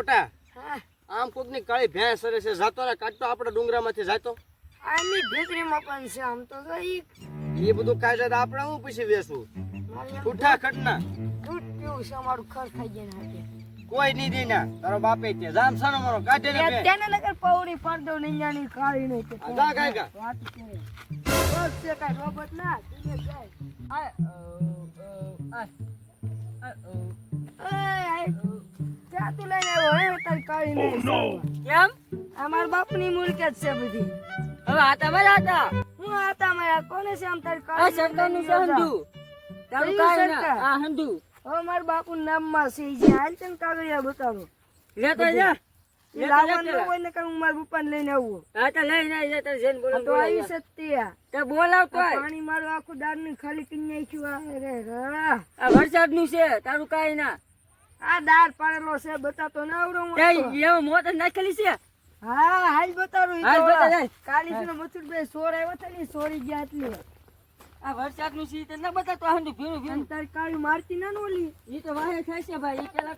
બટા? આમ કોકની કાળી ભેંસ સરે છે જાતો ને કાઢતો ડુંગરા ડુંગરામાંથી જાતો. આની ઢીકરીમાં પણ છે આમ તો એ બધું કાયદા તો આપણે હું પછી વેસું ઠૂઠા ખટના. દૂધ પીવું છે અમારું ખર ખાઈ જાય હાથે. કોઈ નહીં દે ના તારો બાપે તે. જામ સાનો મારો કાઢે ને. તેને નગર પૌરી પાડ દઉં ને ઈયાની કાળી નહીં તે જા કાય કા. વાત કરે. બસ છે કાય રોબત ના તું જાય. આ આ આ ક્યાં તું લઈને આવ્યો હે તારી કાળી નહીં કેમ? અમાર બાપની મુલકત છે બધી. હવે આ તમારા હતા હું આતા મારા? કોને છે આમ તારી કાળી સરકારનું છે હંધુ. તારું કયું ના? આ હંધુ. હવે મારા બાપુ નામમાં છે જે. હાલ છે કાગળિયા બતાવો. લેતો જા. લાવવાનું હોય ને કે હું મારા પપ્પાને લઈને આવું. હા તો લઈને આવી જા જઈને બોલો તો આવી પાણી મારું આખું દાળનું ખાલી કરી નાખ્યું. આ રે. આ વરસાદનું છે તારું કાઈ ના. આ દાળ પાડેલો છે બતાતો ના આવડો એ એવો મોત નાખેલી છે? હા હાલ બતાડું હાલ બતાડ. કાલી છે મથુરભાઈ સોર આવ્યો છે ને સોરી ગયા એટલે. આ વરસાદનું સી ના બતાતો આ ભીનું ભીનું. તારી કાળી મારતી ના નોલી ઈ તો વાહે થાય છે ભાઈ ઈ પેલા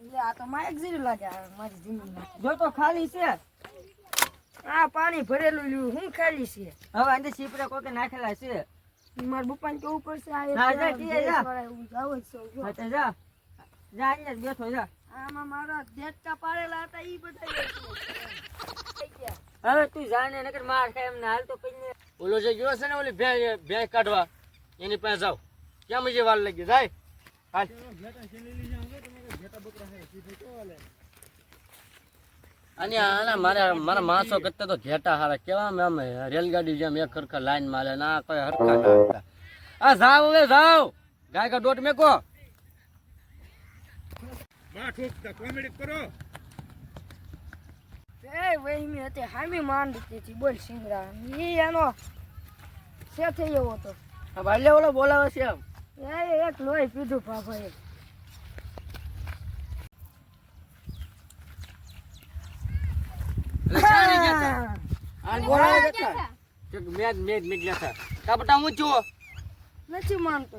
એટલે આ તો માયક જેવું લાગે મારી જમીન જો તો ખાલી છે. આ પાણી ભરેલું લ્યું હું ખાલી છે. હવે અંદર સીપરા કોકે નાખેલા છે. મારા પપ્પાને કેવું પડશે? આ એક હા, જા, ટીએ જા. એવું જાવ જ છે, હા તો જા. જા અહીંયા બેઠો જા. આમાં મારા દેડકા પાડેલા હતા ઈ બધા હવે તું જાને નકર માર ખાય એમને. હાલ તો કઈ ઓલો જે ગયો છે ને ઓલી ભે ભે કાઢવા. એની પાસે જાવ ક્યાં જે વાલ લાગી જાય. હાલ. અને આના મારા મારા માણસો કરતા તો ઘેટા હારા. કેવા આમ રેલગાડી જેમ એક ખરખા લાઈન મારે ના કોઈ હરખા ના હતા. આ જાવ હવે જાવ. ગાય કા દોટ મેકો. એ વહેમી હતી હામી માંડ હતી. બોલ સિંગરા ઈ એનો છે થઈ એવો તો આ ભાલે ઓલો બોલાવે છે એમ. એ એક લોહી પીધું પાપાએ આ બોલાવે મેજ મેજ લેતા. કાપટા હું છું? નથી માનતો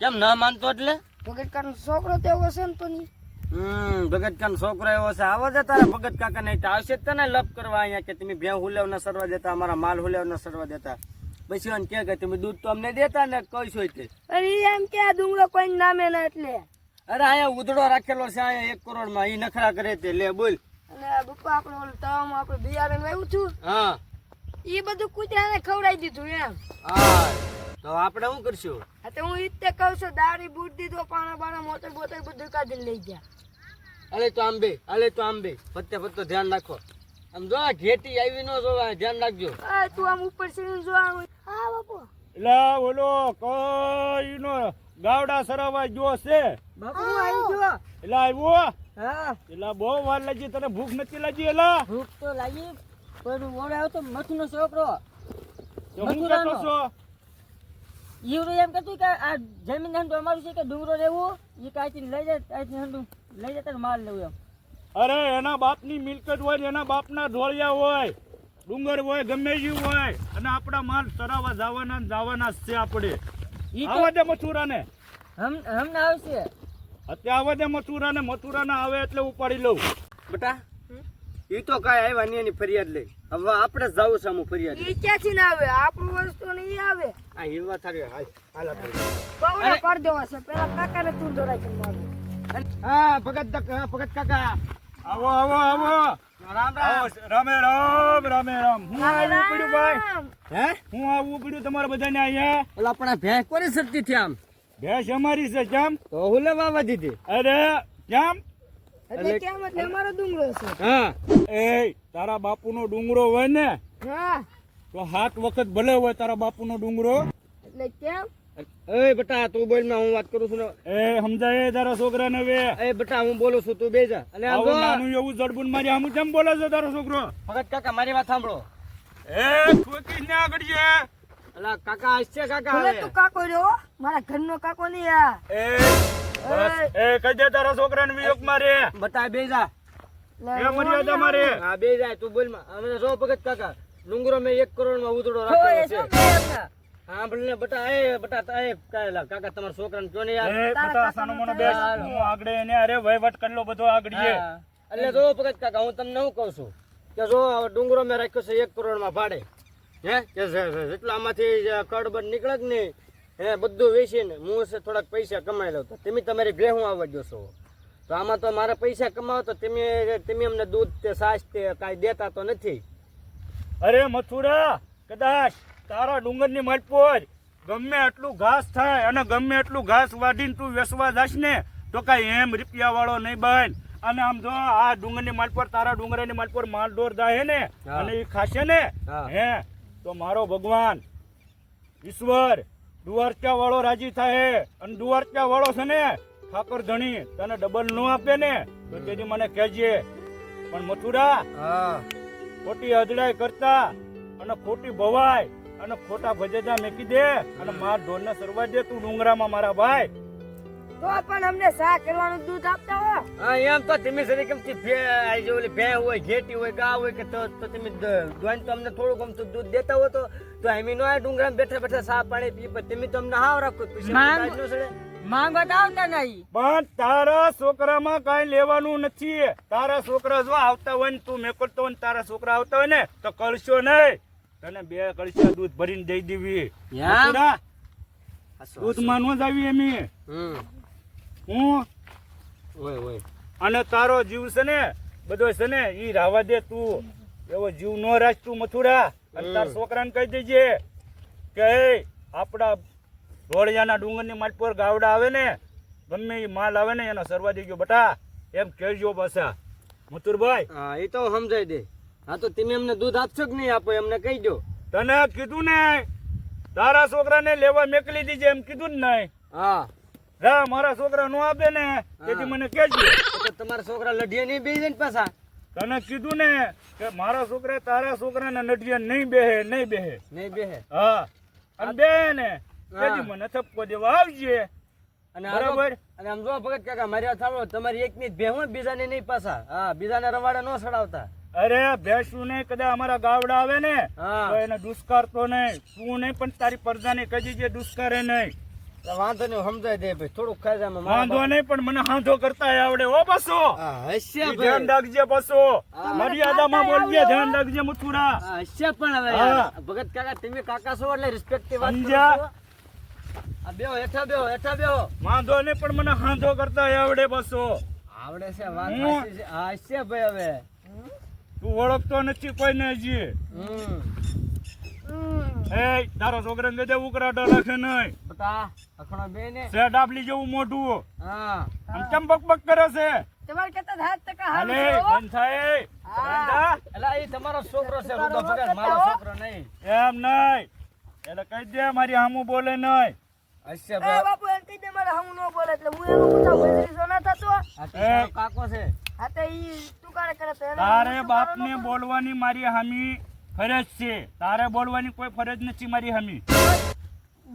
કેમ ના માનતો એટલે? ભગત કાનો છોકરો તેવો છે ને તો નહીં. હમ ભગત કાન છોકરો એવો છે. આવો છે તારા ભગત કાકા નહીં તો આવશે તને લપ કરવા અહીંયા કે તમે ભેં હુલેવ ન સરવા દેતા અમારા માલ હુલેવ ન સરવા દેતા. પછી એને કે કે તમે દૂધ તો અમને દેતા ને કહીશો તે. અરે એમ કે આ ડુંગરો કોઈ નામે ના એટલે. અરે અહીંયા ઉધડો રાખેલો છે અહીંયા એક કરોડમાં એ નખરા કરે તે. લે બોલ. અને બપા બપ્પા આપણે ઓલું તવામાં આપણે બિયારણ વાવ્યું છું હા. એ બધું કૂતરાને ખવડાવી દીધું એમ. હા. તો આપણે શું કરશું? હા તો હું ઈ જ તે કહું છું દારી બૂટ દીધો પાણા બાણા મોટર બોટર બધું કાઢીને લઈ ગયા. અલે તો આંબે અલે તો આંબે પત્તે પત્તો ધ્યાન રાખો. આમ જો આ ઘેટી આવી ન જોવા ધ્યાન રાખજો. આ તું આમ ઉપર ચડીને જો આમ. હા બાપુ. એલા ઓલો કઈનો ગાવડા સરાવા જો છે? બાપુ આવી ગયો. એલા આવ્યો? હા. એલા બહુ વાર લાગી તને ભૂખ નથી લાગી એલા? ભૂખ તો લાગી પણ મોડો આવ્યો તો મથુનો છોકરો. મથુરાનો. છો? ઈવડું એમ કહેતું કે આ જમીન હંડું અમારું છે કે ડુંગરો રહેવું? એ કાંઈ લઈ જાય કાંઈ હંડું લઈ જતા માલ લેવું એમ. અરે એના બાપની મિલકત હોય એના બાપના ઢોળિયા હોય ડુંગર હોય ગમે તે હોય અને આપણા માલ ચરાવવા જવાના જવાના છે આપણે. ઈ તો મથુરાને. હમ હમણાં આવશે. અત્યારે મથુરા ને મથુરા ના આવે એટલે ઉપાડી લઉં. બેટા એ તો કાંઈ આવ્યા નહીં એની ફરિયાદ લઈ. હવે આપણે જ જાવું છે અમુક ફરિયાદ એ ક્યાંથી ના આવે? આપણું વસ્તુ નહીં આવે. આ હિલવા થારી હાલ હાલ આપણે બહુ દેવા છે. પેલા કાકાને તું દોરાઈ મારું. હા ભગત ભગત કાકા. આવો આવો આવો. રામ રામ. આવો રામે રામ રામે રામ. હું આવું પડ્યું ભાઈ? હે? હું આવું પડ્યું તમારા બધાને અહીંયા? ઓલા આપણા ભેંસ કોની શક્તિ થી આમ? ભેંસ અમારી છે કેમ? તો હું લેવા દીધી. અરે કેમ? એટલે કેમ? એટલે અમારો ડુંગરો છે. હા. એ તારા બાપુનો ડુંગરો હોય ને હા. તો હાથ વખત ભલે હોય તારા બાપુનો ડુંગરો. એટલે કેમ? એ બેટા તું બોલમાં હું વાત કરું છું ને. એ સમજાય તારા છોકરાને હવે? એ બેટા હું બોલું છું તું બેજા. અને આમ નાનું એવું જડબુન મારી આમ કેમ બોલે છે તારો છોકરો? ભગત કાકા મારી વાત સાંભળો. એ ઠોકી ને આગળ છે. અલા કાકા હસશે કાકા ભલે તું કાકો રહ્યો મારા ઘરનો કાકો નહીં આ. એ બસ. એ. કહી દે તારા છોકરાને વિયોગ મારે. બતા બેજા લે, એ મર્યાદા મારે? હા બેજા તું બોલમાં. અમે સો ભગત કાકા. ડુંગરો મે 1 કરોડમાં ઉતડો રાખ્યો છે. હા ભલે બટા એ બટા તા એ કાયલા કાકા તમારા છોકરાને ને યાર. એ બટા સાનો મનો બેસ હું આગડે એને અરે વહીવટ કરલો બધો આગડીએ એટલે જો ભગત કાકા હું તમને હું કહું છું? કે જો ડુંગરો મેં રાખ્યો છે એક કરોડમાં ભાડે. હે? કે જે- જે- આમાંથી જે કડબડ નીકળે જ નહીં. હે બધું વેચીને હું છે થોડાક પૈસા કમાઈ લઉં. તો તમે તમારી ભેહું આવવા જોશો તો આમાં તો મારા પૈસા કમાવો તો તમે તમે અમને દૂધ તે સાસ તે કાંઈ દેતા તો નથી. અરે મથુરા કદાચ તારા ડુંગરની માલપોર ગમે એટલું ઘાસ થાય અને ગમે એટલું ઘાસ વાઢીને તું વેસવા જાશ ને તો કાંઈ એમ રૂપિયા વાળો નહીં બન. અને આમ જો આ ડુંગરની માલપોર તારા ડુંગરની માલપોર માલ ઢોર જાય ને અને એ ખાશે ને હા. તો મારો ભગવાન ઈશ્વર ડુવારચા વાળો રાજી થાય અને ડુવારચા વાળો છે ને ઠાકોર ધણી તને ડબલ નો આપે ને તો તેથી મને કહેજે. પણ મથુરા હા. ખોટી અજડાઈ કરતા અને ખોટી ભવાય અને ખોટા ભજેજા મેકી દે અને માર ઢોરને સરવા દે તું ડુંગરામાં મારા ભાઈ. તો પણ અમને સા કરવાનું દૂધ આપતા હો. હા એમ તો તમે સરી કેમથી ભે આ જે ઓલી ભે હોય ઘેટી હોય ગા હોય કે તો તો તમે દોઈને તો અમને થોડું કમ તો દૂધ દેતા હો તો તો એમી નો આ ડુંગરા બેઠા બેઠા સા પાણી પી પર તમે તો અમને હાવ રાખો પછી માંગ- આવતા નહીં. પણ તારા છોકરામાં કઈ લેવાનું નથી. તારા છોકરા જો આવતા હોય ને તું મેકોલતો હોય ને તારા છોકરા આવતા હોય ને તો કરશો નહીં. તને બે કળશા દૂધ ભરીને દઈ દેવી. દૂધમાં નો. જ આવી એમી હમ. હું? ઓય ઓય. અને તારો જીવ છે ને બધો છે ને ઈ રાવા દે તું. એવો જીવ નો રાખ તું મથુરા. અને તાર છોકરાને કહી દેજે કે આપણા આપડા રોળિયાના ડુંગરની માટ પર ગાવડા આવે ને ગમે એ માલ આવે ને એનો સરવા દેજો બટા. એમ કહેજો પાછા. મથુરભાઈ. હા એ તો સમજાઈ દે. હા તો તમે એમને દૂધ આપશો કે નહીં આપો એમને કહી દો. તને કીધું ને તારા છોકરાને લેવા મેકલી દીજે એમ કીધું ને નહીં. હા. રા મારા છોકરા નો આપે ને તેથી મને કેજો તમારા છોકરા લઢિયા નહીં બેસી ને પાછા? તને કીધું ને કે મારા છોકરા તારા છોકરા ને નડિયા નહીં બેહે નહીં બેહે. નહીં બેહે? હા. અને બે ને તેથી મને થપકો દેવા આવજે. અને બરાબર. અને આમ જો ભગત કાકા મારી થાળો તમારી એક ની બીજા બીજાને નહીં પાછા. હા બીજાને રવાડે નો સડાવતા. અરે ભેંસું નહીં કદાચ અમારા ગાવડા આવે ને. તો એને દુષ્કાર તો નહીં. તું નહીં પણ તારી પ્રજાને કહી જે દુષ્કારે નહીં. વાંધો નહીં સમજાય દે ભાઈ. થોડુંક જાય વાંધો નહીં પણ મને હાંધો કરતા આવડે ઓ બસો બાપ- હા, હશે ઈ ધ્યાન રાખજે બસો. મર્યાદામાં બોલજે ધ્યાન રાખજે મથુરા. હા, પણ હવે ભગત કાકા તમે કાકા છો એટલે રિસ્પેક્ટથી વાત સમજ્યા? આ બેહો હેઠા બેહો હેઠા બેહો. વાંધો નહીં પણ મને હાંધો કરતા આવડે બસો આવડે છે વાત હું- સાચી છે. હા હશે ભાઈ હવે. તું ઓળખતો નથી કોઈને હજી. હે. એ તારો છોકરાને કહેજે ઉકરાટો રાખે નહીં. અખણો બે ને છે ડાબલી જેવું મોઢું. હા. આમ કેમ બક બક કરે છે? તમારે કહેતા સાત ટકા હારું અલે છે હો. બંધ થાય. બંધ થા. એટલે એ તમારો છોકરો છે રૂડો ભગત મારો છોકરો નહીં. એમ નહીં. એટલે કહી દે મારી હામું બોલે નહીં. હશે બાપુ એમ કહી દે મારે હમું ન બોલે એટલે હું એનો મોટા ભજરી સોના થતો. આ કાકો છે. હા તો ઈ તુકારે કરે તો તારે બાપને બોલવાની મારી હામી ફરજ છે. તારે બોલવાની કોઈ ફરજ નથી મારી હામી.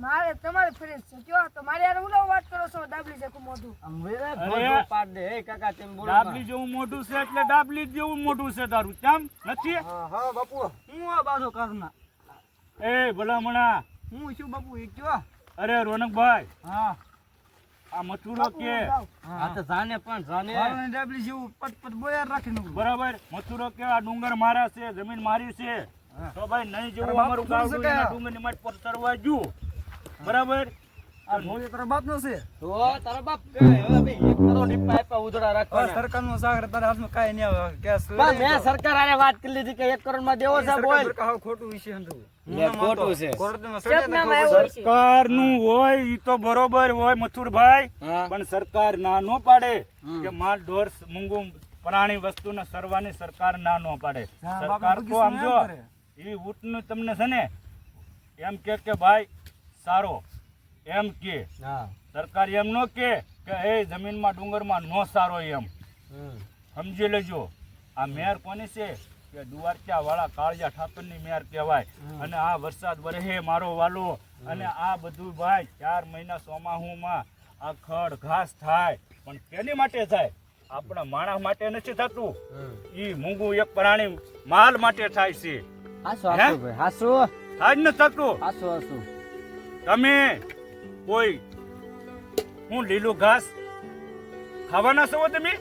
મારે તમારે ફ્રેન્ડ છે. કયો તો મારે યાર ઉલો વાત કરો છો? ડાબલી જેવું મોઢું. આમ વેરે અરે. ભોજો પાડ દે. હે કાકા તેમ બોલ ડાબલી જેવું મોઢું છે એટલે ડાબલી જેવું મોઢું છે તારું. કેમ? નથી? હા હા બાપુ. હું આ બાજો કરના. એ ભલામણા. હું શું બાપુ એ કયો? અરે રોનકભાઈ. હા. આ મથુરો કે? આ તો જાને પણ જાને. ડાબલી જેવું પટ પટ બોયાર રાખીને બરાબર. મથુરો કે આ ડુંગર મારા છે જમીન મારી છે. તો ભાઈ નહીં જેવું અમારું ગાવડું ડુંગરની માટ પર તરવા જુ બરાબર? આ ભોજો તારા બાપ નો છે? તો તારા બાપ કે હવે ભાઈ એક કરોડની પાઇપા ઉધડા રાખવાના. સરકાર નો સાગર તારા હાથમાં કાંઈ નહીં આવે. કે શું મેં સરકાર આને વાત કરી લીધી કે એક કરોડમાં દેવો છે બોલ સરકાર ખોટું વિશે હતું ખોટું છે. કોર્ટમાં સપનામાં આવ્યો છે. સરકારનું હોય ઈ તો બરોબર હોય મથુરભાઈ ભાઈ પણ સરકાર ના નો પાડે. કે માલ ઢોર મૂંગુ પ્રાણી વસ્તુને સરવાની સરકાર ના નો પાડે. સરકાર તો આમ જો ઈ એમ નું તમને છે ને એમ કે કે ભાઈ સારો. એમ કે. સરકાર એમ નો કે કે એ જમીનમાં ડુંગરમાં નો સારો એમ. સમજી લેજો. આ મેર કોની છે? કે દુવારચા વાળા કાળિયા ઠાકરની મેર કહેવાય. અને આ વરસાદ વરહે મારો વાલો. અને આ બધું ભાઈ ચાર મહિના ચોમાહુમાં આ ખડ ઘાસ થાય. પણ કેની માટે થાય? આપણા માણસ માટે નથી થતું. એ ઈ મૂંગું એક પ્રાણી માલ માટે થાય છે. હાસુ હાસુ હાસો ભાઈ હાસો. થાય જ નથી થતું. હાસુ હાસો. તમે કોઈ હું લીલું ઘાસ ખાવાના છો તમે?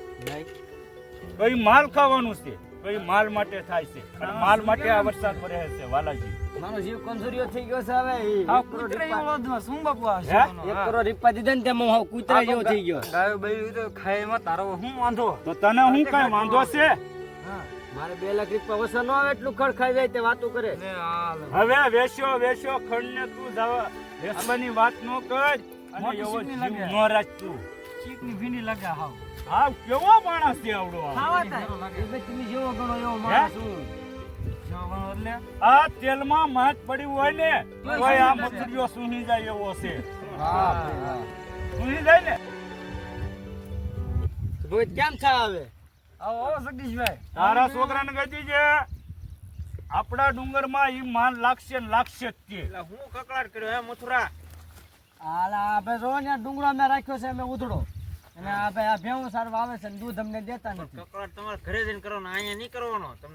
કઈ માલ ખાવાનું છે? કઈ માલ માટે થાય છે? માલ માટે આ વરસાદ પડે છે વાલાજી. મારો જીવ કમજોરીઓ થઈ ગયો છે હવે. આ કૂતરા શું બાપુ આ એક કરોડ રીપા દીધા ને તે હું કૂતરા જેવો થઈ ગયો. ગાયો બાયું તો ખાયમાં તારો હું વાંધો? તો તને હું કઈ વાંધો છે? હા. મારે બે લાખ રૂપિયા ઓછા ન આવે એટલું ખડ ખાઈ જાય તે વાતો કરે. હવે વેસ્યો વેસ્યો ખંડ ને તું જવા. વેસવાની વાત ન કર. અને એવો જીવ ન રાખ તું ચીકની ભીંડી લાગે હાવ. હા કેવો માણસ છે આવડો ખાવા થાય. ઝેરો લાગે. એ ભાઈ તમે જેવો ગણો એવો માણસ હું. જેવો ગણો એટલે? આ તેલમાં માછ પડી હોય ને કોઈ આ મથુરિયો સુની જાય એવો છે. રે જાય ને? રોજ કેમ થા આવે? જગદીશભાઈ તારા છોકરાને કહી દીજે આપણા ડુંગરમાં એ માન લાગશે ને લાગશે જ તે. હું કકડાટ કર્યો હે મથુરા? આલા આપણે જો ને ડુંગરો મેં રાખ્યો છે મેં ઉધડો. અને આ ભાઈ આ ભેવું સારું આવે છે ને દૂધ અમને દેતા નથી. કકડાટ તમારે ઘરે જઈને કરવાનો અહીંયા નહીં કરવાનો તમને